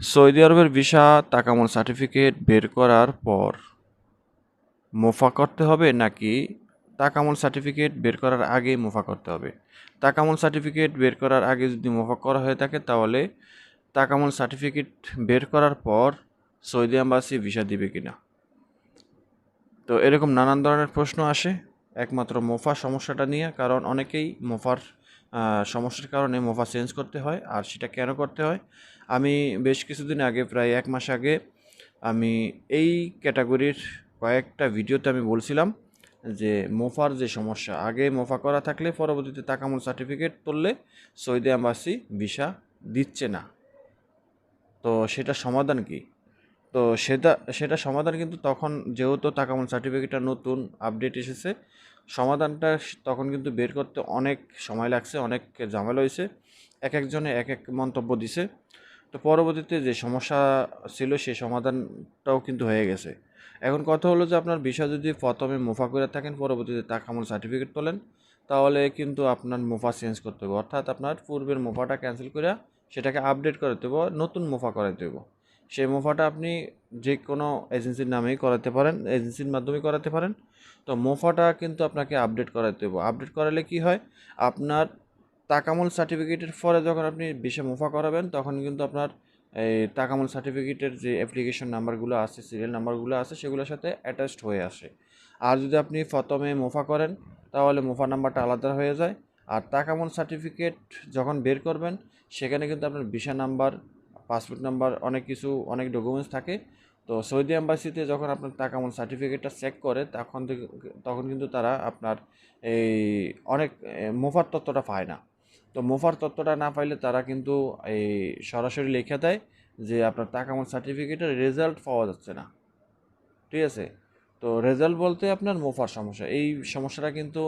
Saudi আরবের visa তাকামল certificate বের করার পর মোফা করতে হবে নাকি তাকামল সার্টিফিকেট বের করার আগেই মোফা করতে হবে? তাকামল সার্টিফিকেট বের করার আগে যদি মোফা করা হয়ে থাকে তাহলে তাকামল সার্টিফিকেট বের করার পর সৌদি আম্বাসি ভিসা দিবে কিনা? তো এরকম নানান ধরনের প্রশ্ন আসে। একমাত্র মোফা সমস্যাটা নিয়ে, কারণ অনেকেই মোফার সমস্যার কারণে মোফা চেঞ্জ করতে হয় আর সেটা কেন করতে হয়? আমি বেশ কিছুদিন আগে, প্রায় এক মাস আগে, আমি এই ক্যাটাগরির কয়েকটা ভিডিওতে আমি বলছিলাম যে মোফার যে সমস্যা, আগে মোফা করা থাকলে পরবর্তীতে তাকামুল সার্টিফিকেট তুললে সৌদি আম্বাসি ভিসা দিচ্ছে না। তো সেটা সমাধান কি? তো সেটা সেটা সমাধান কিন্তু তখন যেহেতু তাকামুল সার্টিফিকেটটা নতুন আপডেট এসেছে সমাধানটা তখন কিন্তু বের করতে অনেক সময় লাগছে, অনেক ঝামেলা হয়েছে। এক একজনে এক এক মন্তব্য দিছে। তো পরবর্তীতে যে সমস্যা ছিল সেই সমাধানটাও কিন্তু হয়ে গেছে। এখন কথা হলো যে, আপনার বিষয় যদি প্রথমে মুফা করে থাকেন, পরবর্তীতে তাকামুল সার্টিফিকেট তোলেন, তাহলে কিন্তু আপনার মুফা চেঞ্জ করতে হবে। অর্থাৎ আপনার পূর্বের মুফাটা ক্যান্সেল করে সেটাকে আপডেট করাতে হবে নতুন মুফা করাতে হবে। সেই মুফাটা আপনি যে কোনো এজেন্সির নামেই করাতে পারেন এজেন্সির মাধ্যমে করাতে পারেন। তো মোফাটা কিন্তু আপনাকে আপডেট করাতে হবে। আপডেট করালে কি হয়? আপনার তাকামুল সার্টিফিকেটের পরে যখন আপনি বিশে মুফা করাবেন, তখন কিন্তু আপনার এই তাকামুল সার্টিফিকেটের যে অ্যাপ্লিকেশন নাম্বারগুলো আছে সিরিয়াল নাম্বারগুলো আছে, সেগুলোর সাথে অ্যাটাচড হয়ে আসে। আর যদি আপনি প্রথমে মুফা করেন, তাহলে মুফা নাম্বারটা আলাদা হয়ে যায়। আর তাকামুল সার্টিফিকেট যখন বের করবেন, সেখানে কিন্তু আপনার ভিসা নাম্বার পাসপোর্ট নাম্বার, অনেক কিছু, অনেক ডকুমেন্টস থাকে। তো সৌদি অ্যাম্বাসিতে যখন আপনার টাকা তাকামুল সার্টিফিকেটটা চেক করে, তখন তখন কিন্তু তারা আপনার এই অনেক মুফার তথ্যটা পায় না। তো মুফার তত্ত্বটা না পাইলে তারা কিন্তু এই সরাসরি লিখে দেয় যে আপনার টাকা তাকামুল সার্টিফিকেটের রেজাল্ট পাওয়া যাচ্ছে না। ঠিক আছে? তো রেজাল্ট বলতে আপনার মুফার সমস্যা। এই সমস্যাটা কিন্তু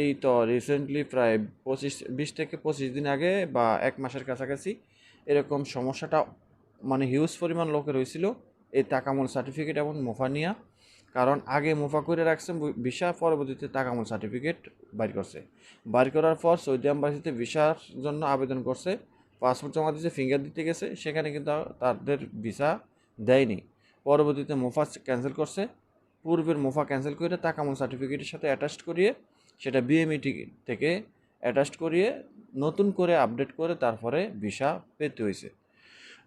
এই তো রিসেন্টলি প্রায় পঁচিশ, বিশ থেকে পঁচিশ দিন আগে বা এক মাসের কাছাকাছি এরকম সমস্যাটা মানে হিউজ পরিমাণ লোকের হয়েছিল। এই তাকামুল সার্টিফিকেট এবং মুফা নিয়া। কারণ আগে মুফা করে রাখছে ভিসা পরবর্তীতে তাকামল সার্টিফিকেট বাইর করছে। বাইর করার পর সৌদি আম্বাসিতে ভিসার জন্য আবেদন করছে। পাসপোর্ট জমা দিতে ফিঙ্গার দিতে গেছে। সেখানে কিন্তু তাদের ভিসা দেয়নি। পরবর্তীতে মুফা ক্যান্সেল করছে। পূর্বের মুফা ক্যান্সেল করে তাকামল সার্টিফিকেটের সাথে অ্যাটাচ করিয়ে সেটা বিএমই থেকে অ্যাটাচড করিয়ে নতুন করে আপডেট করে তারপরে ভিসা পেতে হয়েছে।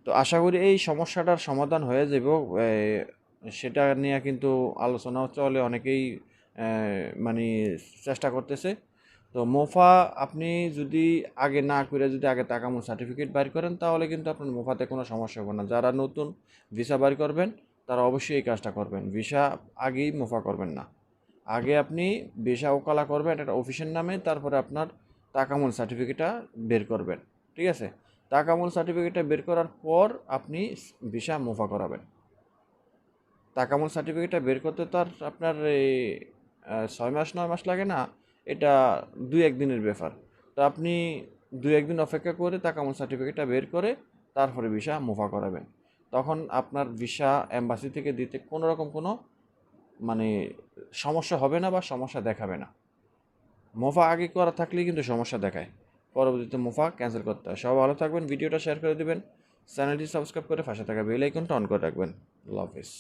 তো আশা করি এই সমস্যাটার সমাধান হয়ে যাব। সেটা নিয়ে কিন্তু আলোচনা চলে, অনেকেই মানে চেষ্টা করতেছে। তো মোফা, আপনি যদি আগে না করে যদি আগে তাকামুল সার্টিফিকেট বাইর করেন, তাহলে কিন্তু আপনার মোফাতে কোনো সমস্যা হবে না। যারা নতুন ভিসা বাইর করবেন, তারা অবশ্যই এই কাজটা করবেন। ভিসা আগেই মোফা করবেন না। আগে আপনি ভিসা ওকালা করবেন একটা অফিসের নামে, তারপরে আপনার তাকামুল সার্টিফিকেটটা বের করবেন, ঠিক আছে? তাকামুল সার্টিফিকেটটা বের করার পর আপনি ভিসা মুফা করাবেন। তাকামুল সার্টিফিকেটটা বের করতে তো আর আপনার এই ছয় মাস, নয় মাস লাগে না, এটা দুই একদিনের ব্যাপার। তো আপনি দুই একদিন অপেক্ষা করে তাকামুল সার্টিফিকেটটা বের করে তারপরে ভিসা মুফা করাবেন। তখন আপনার ভিসা এম্বাসি থেকে দিতে কোনো রকম কোনো মানে সমস্যা হবে না বা সমস্যা দেখাবে না। মোফা আগে করা থাকলেই কিন্তু সমস্যা দেখায়। পরবর্তীতে মোফা ক্যান্সেল করতে হয়। সব ভালো থাকবেন, ভিডিওটা শেয়ার করে দেবেন। চ্যানেলটি সাবস্ক্রাইব করে পাশে থাকা বেল আইকনটা অন করে রাখবেন। আল্লাহ হাফিজ